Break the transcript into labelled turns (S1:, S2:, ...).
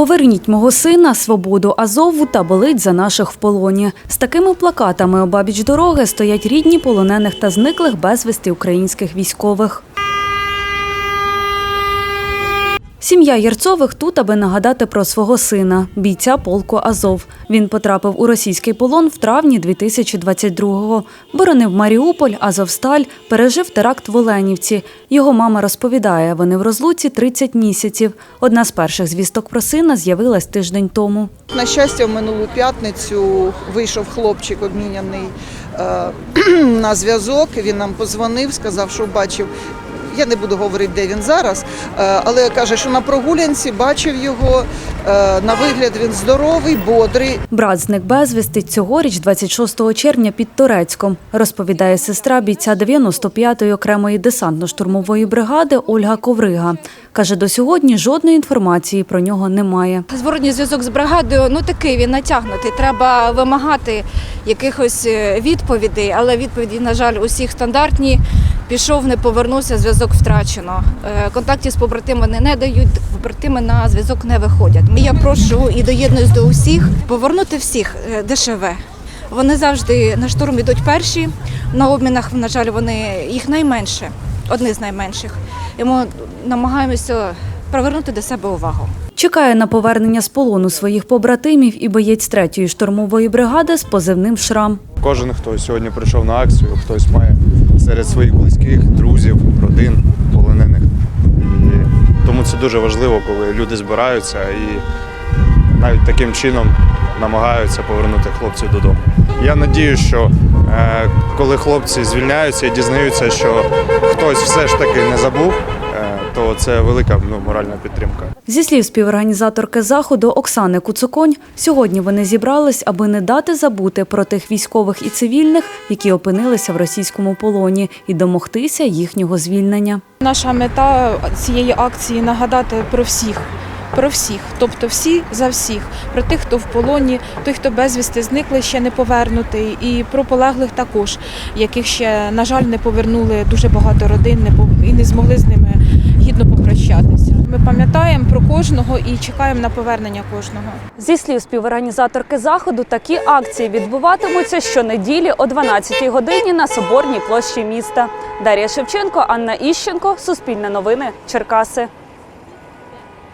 S1: Поверніть мого сина, свободу Азову та болить за наших в полоні. З такими плакатами обабіч дороги стоять рідні полонених та зниклих безвісти українських військових. Сім'я Єрцових тут, аби нагадати про свого сина, бійця полку Азов. Він потрапив у російський полон в травні 2022-го. Боронив Маріуполь, Азовсталь, пережив теракт в Оленівці. Його мама розповідає, вони в розлуці 30 місяців. Одна з перших звісток про сина з'явилась тиждень тому.
S2: На щастя, в минулу п'ятницю вийшов хлопчик обміняний е, на зв'язок. Він нам позвонив, сказав, що бачив. Я не буду говорити, де він зараз, е, але каже, що на прогулянці бачив його. е, На вигляд він здоровий, бодрий.
S1: Брат зник безвісти цьогоріч, 26 червня, під Торецьком, розповідає сестра бійця 95-ї окремої десантно-штурмової бригади Ольга Коврига. Каже, до сьогодні жодної інформації про нього немає.
S3: Зворотній зв'язок з бригадою ну такий він натягнутий. Треба вимагати якихось е, відповідей, але відповіді, на жаль, усіх стандартні. Пішов, не повернувся, зв'язок втрачено. Е, Контактів з побратимами не дають, побратими на зв'язок не виходять. Я прошу і доєднуюсь до усіх повернути всіх е, ДШВ. Вони завжди на штурм йдуть перші. На обмінах, на жаль, вони їх найменше, одні з найменших. І ми намагаємося привернути до себе увагу.
S1: Чекає на повернення з полону своїх побратимів і боєць 3-ї штурмової бригади з позивним Шрам.
S4: Кожен, хто сьогодні прийшов на акцію, хтось має серед своїх близьких, друзів, родин, полонених. І тому це дуже важливо, коли люди збираються і навіть таким чином намагаються повернути хлопців додому. Я надію, що е, коли хлопці звільняються і дізнаються, що хтось все ж таки не забув, то це велика ну, моральна підтримка.
S1: Зі слів співорганізаторки заходу Оксани Куцуконь, сьогодні вони зібрались, аби не дати забути про тих військових і цивільних, які опинилися в російському полоні, і домогтися їхнього звільнення.
S5: Наша мета цієї акції нагадати про всіх. Про всіх, тобто всі за всіх, про тих, хто в полоні, той, хто безвісти зникли, ще не повернутий, і про полеглих також, яких ще, на жаль, не повернули дуже багато родин не і не змогли з ними гідно попрощатися. Ми пам'ятаємо про кожного і чекаємо на повернення кожного.
S1: Зі слів співорганізаторки заходу, такі акції відбуватимуться щонеділі о 12-й годині на Соборній площі міста. Дар'я Шевченко, Анна Іщенко, Суспільне новини, Черкаси.